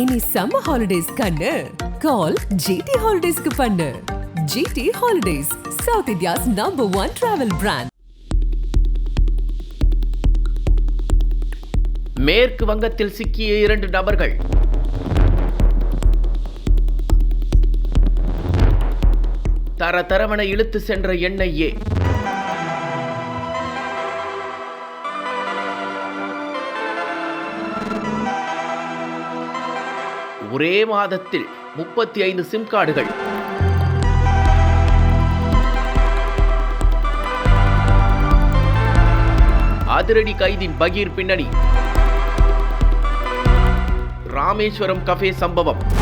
இனி summer holidays கண்ணு. கால் GT ஹாலிடேஸ்க்கு பண்ணு. GT holidays south India's number one travel brand மேற்கு வங்கத்தில் சிக்கிய இரண்டு நபர்கள். தர தரவன இழுத்து சென்ற எண்ணெயே ஒரே மாதத்தில் முப்பத்தி ஐந்து சிம் கார்டுகள். அதிரடி கைதின் பகீர் பின்னணி. ராமேஸ்வரம் கஃபே சம்பவம்.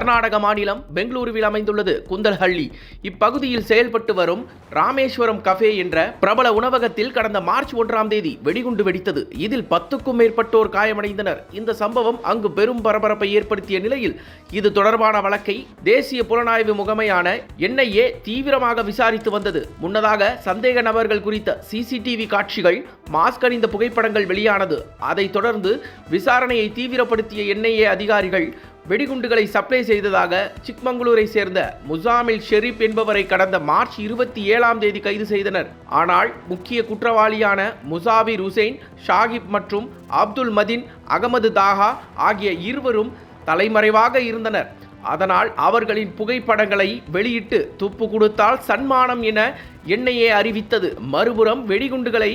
கர்நாடக மாநிலம் பெங்களூருவில் அமைந்துள்ளது குந்தல்ஹள்ளி. இப்பகுதியில் செயல்பட்டு வரும் ராமேஸ்வரம் கஃபே என்ற பிரபல உணவகத்தில் கடந்த மார்ச் ஒன்றாம் தேதி வெடிகுண்டு வெடித்தது. இதில் பத்துக்கும் மேற்பட்டோர் காயமடைந்தனர். இந்த சம்பவம் அங்கு பெரும் பரபரப்பை ஏற்படுத்திய நிலையில் இது தொடர்பான வழக்கை தேசிய புலனாய்வு முகமையான என்ஐஏ தீவிரமாக விசாரித்து வந்தது. முன்னதாக சந்தேக நபர்கள் குறித்த சிசிடிவி காட்சிகள் மாஸ்க் அணிந்த புகைப்படங்கள் வெளியானது. அதைத் தொடர்ந்து விசாரணையை தீவிரப்படுத்திய என்ஐஏ அதிகாரிகள் வெடிகுண்டுகளை சப்ளை செய்ததாக சிக்மங்களூரை சேர்ந்த முசாமில் ஷெரீப் என்பவரை கடந்த மார்ச் இருபத்தி ஏழாம் தேதி கைது செய்தனர். ஆனால் முக்கிய குற்றவாளியான முசாபிர் ஹுசைன் ஷாகிப் மற்றும் அப்துல் மதின் அகமது தாகா ஆகிய இருவரும் தலைமறைவாக இருந்தனர். அதனால் அவர்களின் புகைப்படங்களை வெளியிட்டு துப்பு கொடுத்தால் சன்மானம் என எண்ணெயே அறிவித்தது. மறுபுறம் வெடிகுண்டுகளை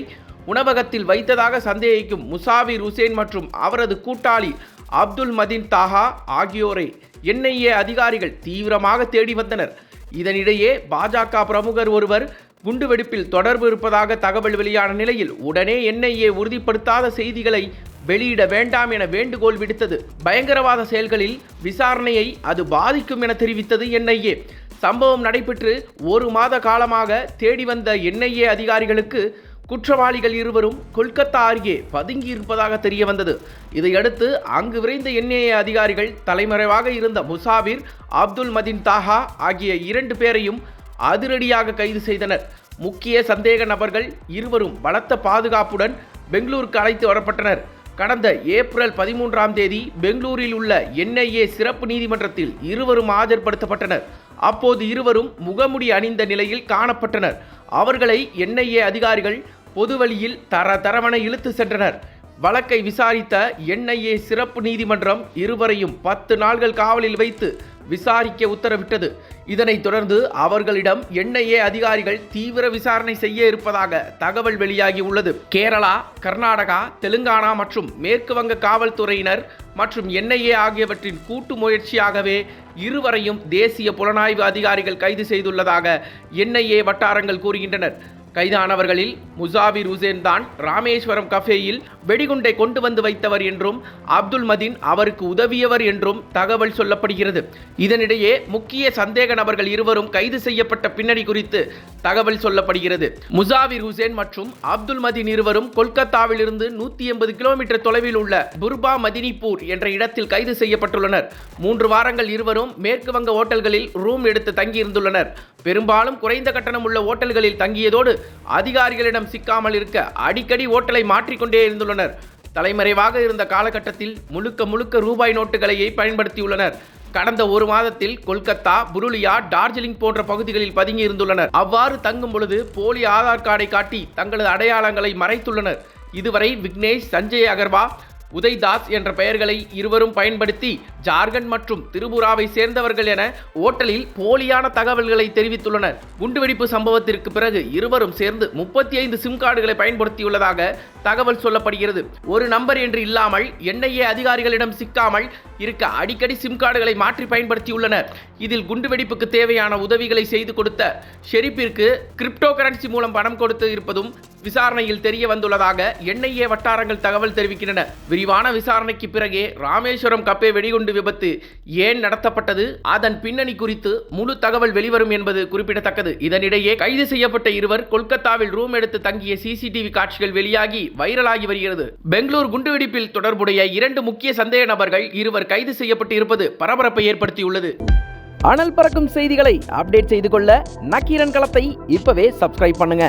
உணவகத்தில் வைத்ததாக சந்தேகிக்கும் முசாவிர் ஹுசேன் மற்றும் அவரது கூட்டாளி அப்துல் மதீன் தாஹா ஆகியோரை என்ஐஏ அதிகாரிகள் தீவிரமாக தேடி வந்தனர். இதனிடையே பாஜக பிரமுகர் ஒருவர் குண்டுவெடிப்பில் தொடர்பு இருப்பதாக தகவல் வெளியான நிலையில் உடனே என்ஐஏ உறுதிப்படுத்தாத செய்திகளை வெளியிட வேண்டாம் என வேண்டுகோள் விடுத்தது. பயங்கரவாத செயல்களில் விசாரணையை அது பாதிக்கும் என தெரிவித்தது என்ஐஏ. சம்பவம் நடைபெற்று ஒரு மாத காலமாக தேடி வந்த என்ஐஏ அதிகாரிகளுக்கு குற்றவாளிகள் இருவரும் கொல்கத்தா அருகே பதுங்கி இருப்பதாக தெரிய வந்தது. இதையடுத்து அங்கு விரைந்த என்ஐஏ அதிகாரிகள் தலைமறைவாக இருந்த முசாபிர் அப்துல் மதின் தாஹா ஆகிய இரண்டு பேரையும் அதிரடியாக கைது செய்தனர். முக்கிய சந்தேக நபர்கள் இருவரும் பலத்த பாதுகாப்புடன் பெங்களூருக்கு அழைத்து வரப்பட்டனர். கடந்த ஏப்ரல் பதிமூன்றாம் தேதி பெங்களூரில் உள்ள என்ஐஏ சிறப்பு நீதிமன்றத்தில் இருவரும் ஆஜர்படுத்தப்பட்டனர். அப்போது இருவரும் முகமுடி அணிந்த நிலையில் காணப்பட்டனர். அவர்களை என்ஐஏ அதிகாரிகள் பொதுவழியில் தர தரவன இழுத்து சென்றனர். வழக்கை விசாரித்த என்ஐஏ சிறப்பு நீதிமன்றம் இருவரையும் பத்து நாள்கள் காவலில் வைத்து விசாரிக்க உத்தரவிட்டது. இதனைத் தொடர்ந்து அவர்களிடம் என்ஐஏ அதிகாரிகள் தீவிர விசாரணை செய்ய இருப்பதாக தகவல் வெளியாகி உள்ளது. கேரளா கர்நாடகா தெலுங்கானா மற்றும் மேற்கு வங்க காவல்துறையினர் மற்றும் என்ஐஏ ஆகியவற்றின் கூட்டு முயற்சியாகவே இருவரையும் தேசிய புலனாய்வு அதிகாரிகள் கைது செய்துள்ளதாக என்ஐஏ வட்டாரங்கள் கூறுகின்றனர். கைதானவர்களில் முசாவிர் ஹுசேன் தான் ராமேஸ்வரம் கஃபேயில் வெடிகுண்டை கொண்டு வந்து வைத்தவர் என்றும் அப்துல் மதீன் அவருக்கு உதவியவர் என்றும் தகவல் சொல்லப்படுகிறது. இதனிடையே முக்கிய சந்தேக நபர்கள் இருவரும் கைது செய்யப்பட்ட பின்னணி குறித்து தகவல் சொல்லப்படுகிறது. முசாவிர் ஹுசேன் மற்றும் அப்துல் மதீன் இருவரும் கொல்கத்தாவிலிருந்து நூற்றி எண்பது கிலோமீட்டர் தொலைவில் உள்ள புர்பா மதினிப்பூர் என்ற இடத்தில் கைது செய்யப்பட்டுள்ளனர். மூன்று வாரங்கள் இருவரும் மேற்கு வங்க ஓட்டல்களில் ரூம் எடுத்து தங்கியிருந்துள்ளனர். பெரும்பாலும் குறைந்த கட்டணம் உள்ள ஓட்டல்களில் தங்கியதோடு அதிகாரிகளிடம் சிக்காமல் இருக்க அடிக்கடி ஓட்டலை மாற்றிக்கொண்டே இருந்துள்ளனர். தலைமறைவாக இருந்த காலகட்டத்தில் முழுக்க முழுக்க ரூபாய் நோட்டுகளையே பயன்படுத்தியுள்ளனர். கடந்த ஒரு மாதத்தில் கொல்கத்தா புருலியா டார்ஜிலிங் போன்ற பகுதிகளில் பதுங்கி இருந்துள்ளனர். அவ்வாறு தங்கும் பொழுது போலி ஆதார் கார்டை காட்டி தங்களது அடையாளங்களை மறைத்துள்ளனர். இதுவரை விக்னேஷ் சஞ்சய் அகர்வா உதய்தாஸ் என்ற பெயர்களை இருவரும் பயன்படுத்தி ஜார்க்கண்ட் மற்றும் திரிபுராவை சேர்ந்தவர்கள் என ஓட்டலில் போலியான தகவல்களை தெரிவித்துள்ளனர். குண்டுவெடிப்பு சம்பவத்திற்கு பிறகு இருவரும் சேர்ந்து முப்பத்தி ஐந்து சிம் கார்டுகளை பயன்படுத்தியுள்ளதாக தகவல் சொல்லப்படுகிறது. ஒரு நம்பர் என்று இல்லாமல் என்ஐஏ அதிகாரிகளிடம் சிக்காமல் இருக்க அடிக்கடி சிம் கார்டுகளை மாற்றி பயன்படுத்தியுள்ளனர். இதில் குண்டுவெடிப்புக்கு தேவையான உதவிகளை செய்து கொடுத்த ஷெரீப்பிற்கு கிரிப்டோ கரன்சி மூலம் பணம் கொடுத்து இருப்பதும் விசாரணையில் தெரிய வந்துள்ளதாக என்ஐஏ வட்டாரங்கள் தகவல் தெரிவிக்கின்றன. விரிவான விசாரணைக்கு பிறகே ராமேஸ்வரம் கப்பே வெடிகுண்டு விபத்து ஏன் நடத்தப்பட்டது? அதன் பின்னணி குறித்து முழு தகவல் வெளிவரும் என்பது குறிப்பிடத்தக்கது. இதனிடையே கைது செய்யப்பட்ட இருவர் கொல்கத்தாவில் ரூம் எடுத்து தங்கிய சிசிடிவி காட்சிகள் வெளியாகி வைரலாகி வருகிறது. பெங்களூர் குண்டுவெடிப்பில் தொடர்புடைய இரண்டு முக்கிய சந்தேக நபர்கள் இருவர் கைது செய்யப்பட்டு இருப்பது பரபரப்பை ஏற்படுத்தியுள்ளது. அனல் பறக்கும் செய்திகளை அப்டேட் செய்து கொள்ள நக்கீரன் களத்தை இப்பவே சப்ஸ்கிரைப் பண்ணுங்க.